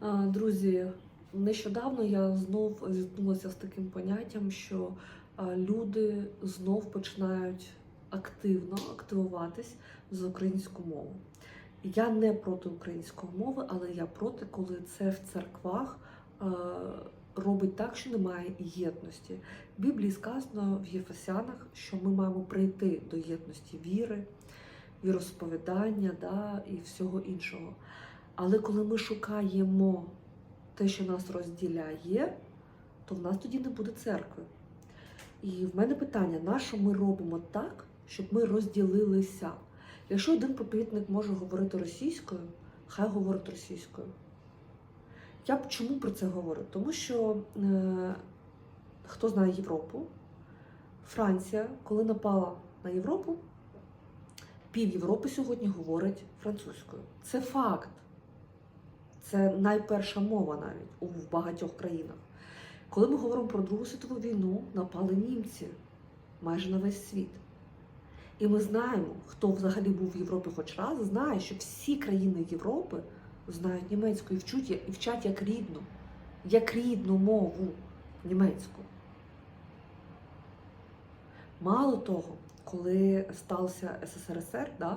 А, Друзі, нещодавно я знов зіткнулася з таким поняттям, що люди знов починають активно активуватись за українську мову. Я не проти української мови, але я проти, коли це в церквах робить так, що немає єдності. В Біблії сказано в Єфесянах, що ми маємо прийти до єдності віри, віросповідання да, і всього іншого. Але коли ми шукаємо те, що нас розділяє, то в нас тоді не буде церкви. І в мене питання: на що ми робимо так, щоб ми розділилися? Якщо один проповідник може говорити російською, хай говорить російською. Я чому про це говорю? Тому що е, хто знає Європу, Франція, коли напала на Європу, пів Європи сьогодні говорить французькою. Це факт. Це найперша мова навіть у багатьох країнах. Коли ми говоримо про Другу світову війну, напали німці майже на весь світ. І ми знаємо, хто взагалі був в Європі хоч раз, знає, що всі країни Європи знають німецьку і вчуть, і вчать як рідну, як рідну мову німецьку. Мало того, коли стався СССР, да,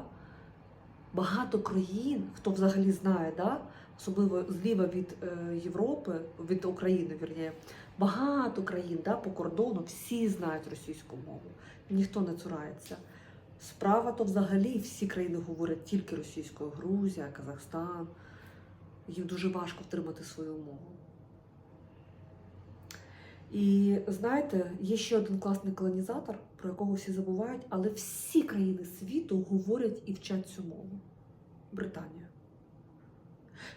багато країн, хто взагалі знає, да, особливо зліва від е, Європи, від України, вірніше, багато країн да, по кордону всі знають російську мову, ніхто не цурається. Справа то взагалі всі країни говорять тільки російською, Грузія, Казахстан. Їм дуже важко втримати свою мову. І знаєте, є ще один класний колонізатор, про якого всі забувають, але всі країни світу говорять і вчать цю мову. Британія.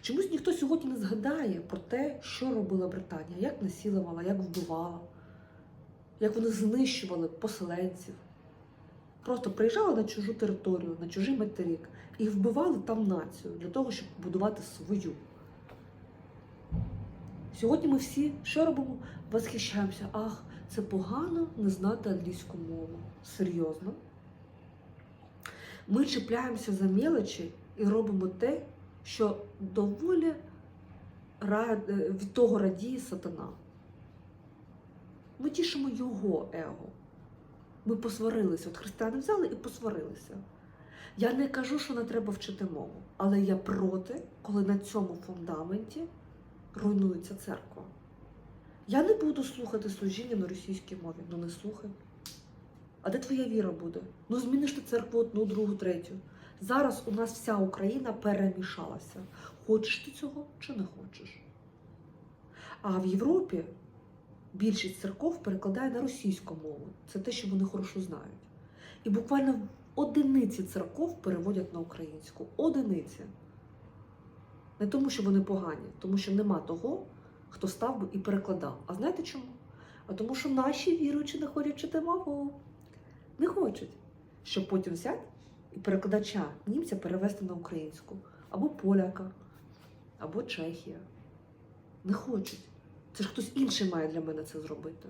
Чомусь ніхто сьогодні не згадає про те, що робила Британія, як насилувала, як вбивала, як вони знищували поселенців. Просто приїжджали на чужу територію, на чужий материк і вбивали там націю для того, щоб будувати свою. Сьогодні ми всі що робимо? Восхищаємося. Ах, це погано не знати англійську мову. Серйозно. Ми чіпляємося за мелочі і робимо те, що доволі ра- е, від того радіє сатана. Ми тішимо його его. Ми посварилися. От християни взяли і посварилися. Я не кажу, що не треба вчити мову, але я проти, коли на цьому фундаменті руйнується церква. Я не буду слухати служіння на російській мові. Ну не слухай. А де твоя віра буде? Ну зміниш ти церкву одну, другу, третю. Зараз у нас вся Україна перемішалася. Хочеш ти цього чи не хочеш? А в Європі більшість церков перекладає на російську мову. Це те, що вони хорошо знають. І буквально одиниці церков переводять на українську. Одиниці. Не тому, що вони погані, тому що нема того, хто став би і перекладав. А знаєте чому? А тому, що наші віруючі не хочуть чити мову. Не хочуть. Щоб потім взяти і перекладача німця перевести на українську. Або поляка, або Чехія. Не хочуть. Це ж хтось інший має для мене це зробити.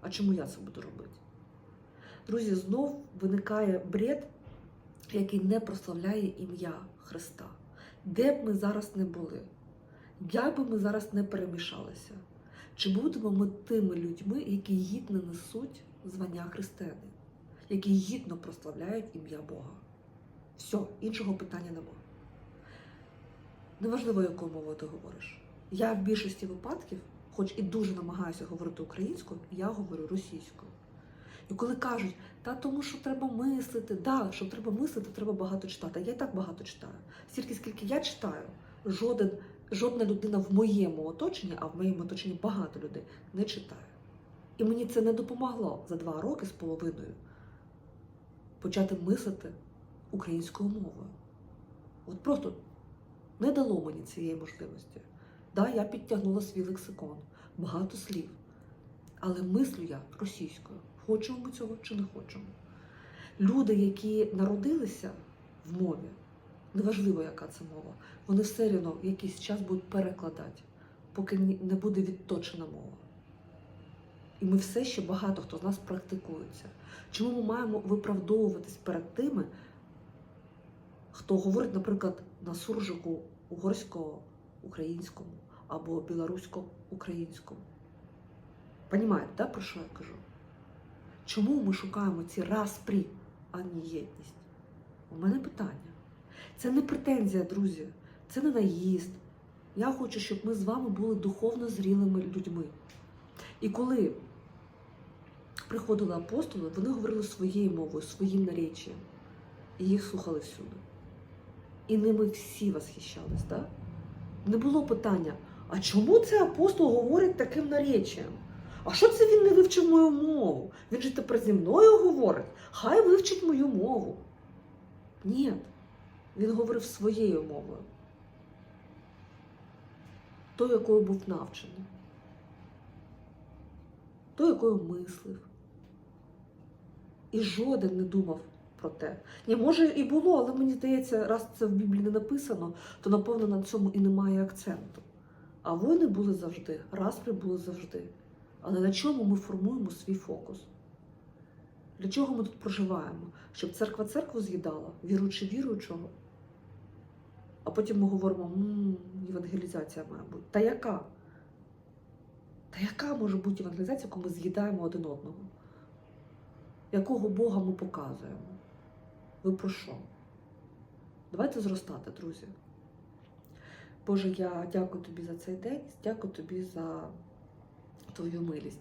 А чому я це буду робити? Друзі, знов виникає бред, який не прославляє ім'я Христа. Де б ми зараз не були, як би ми зараз не перемішалися, чи будемо ми тими людьми, які гідно несуть звання християни, які гідно прославляють ім'я Бога? Все, іншого питання нема. Неважливо, якою мовою ти говориш. Я в більшості випадків, хоч і дуже намагаюся говорити українською, я говорю російською. І коли кажуть, та тому що треба мислити, да, щоб треба мислити, треба багато читати. Я і так багато читаю. Стільки, скільки я читаю, жоден, жодна людина в моєму оточенні, а в моєму оточенні багато людей, не читає. І мені це не допомогло за два роки з половиною почати мислити українською мовою. От просто не дало мені цієї можливості. Да, я підтягнула свій лексикон, багато слів. Але мислю я російською. Хочемо ми цього чи не хочемо. Люди, які народилися в мові, неважливо, яка це мова, вони все в якийсь час будуть перекладати, поки не буде відточена мова. І ми все ще багато хто з нас практикується. Чому ми маємо виправдовуватись перед тими, хто говорить, наприклад, на суржику угорського українському або білорусько-українському. Понімаєте, да, про що я кажу? Чому ми шукаємо ці распрі, а не єдність? У мене питання. Це не претензія, друзі, це не наїзд. Я хочу, щоб ми з вами були духовно зрілими людьми. І коли приходили апостоли, вони говорили своєю мовою, своїм наречієм. І їх слухали всюди. І ними всі восхищались, так? Не було питання, а чому цей апостол говорить таким наречієм? А що це він не вивчив мою мову? Він же тепер зі мною говорить. Хай вивчить мою мову. Ні, він говорив своєю мовою. Тою, якою був навчений. Тою, якою мислив. І жоден не думав про те. Ні, може і було, але мені здається, раз це в Біблії не написано, то напевно на цьому і немає акценту. А воїни були завжди, распри були завжди. Але на чому ми формуємо свій фокус? Для чого ми тут проживаємо? Щоб церква церкву з'їдала, віруючи віруючого? А потім ми говоримо, «М, євангелізація має бути. Та яка? Та яка може бути євангелізація, коли ми з'їдаємо один одного? Якого Бога ми показуємо? Ви про що? Давайте зростати, друзі. Боже, я дякую тобі за цей день, дякую тобі за твою милість.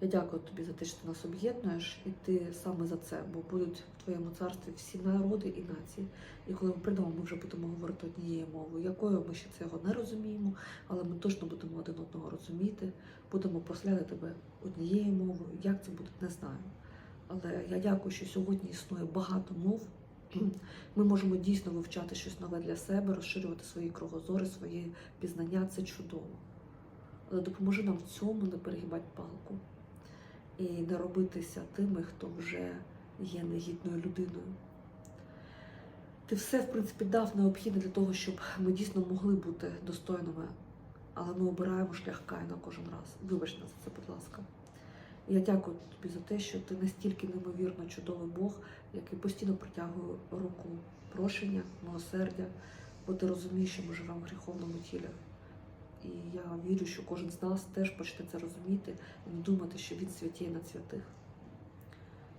Я дякую тобі за те, що ти нас об'єднуєш, і ти саме за це, бо будуть в твоєму царстві всі народи і нації. І коли ми прийдемо, ми вже будемо говорити однією мовою, якою ми ще цього не розуміємо, але ми точно будемо один одного розуміти, будемо прославляти тебе однією мовою. Як це буде, не знаю. Але я дякую, що сьогодні існує багато мов. Ми можемо дійсно вивчати щось нове для себе, розширювати свої кругозори, свої пізнання. Це чудово. Але допоможи нам в цьому не перегибати палку і не робитися тими, хто вже є негідною людиною. Ти все, в принципі, дав необхідне для того, щоб ми дійсно могли бути достойними, але ми обираємо шлях Каїна кожен раз. Вибач нас це, будь ласка. Я дякую тобі за те, що ти настільки неймовірно чудовий Бог, який постійно притягує руку прощення, милосердя, бо ти розумієш, що ми живемо в гріховному тілі. І я вірю, що кожен з нас теж почне це розуміти і не думати, що він святіє над святих.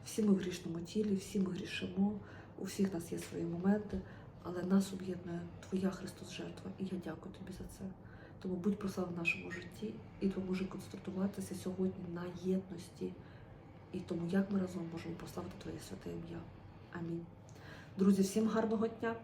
Всі ми в грішному тілі, всі ми грішимо, у всіх нас є свої моменти, але нас об'єднує Твоя Христос жертва, і я дякую тобі за це. Тому будь прослав в нашому житті і допоможи концентруватися сьогодні на єдності і тому, як ми разом можемо прославити Твоє святе ім'я. Амінь. Друзі, всім гарного дня!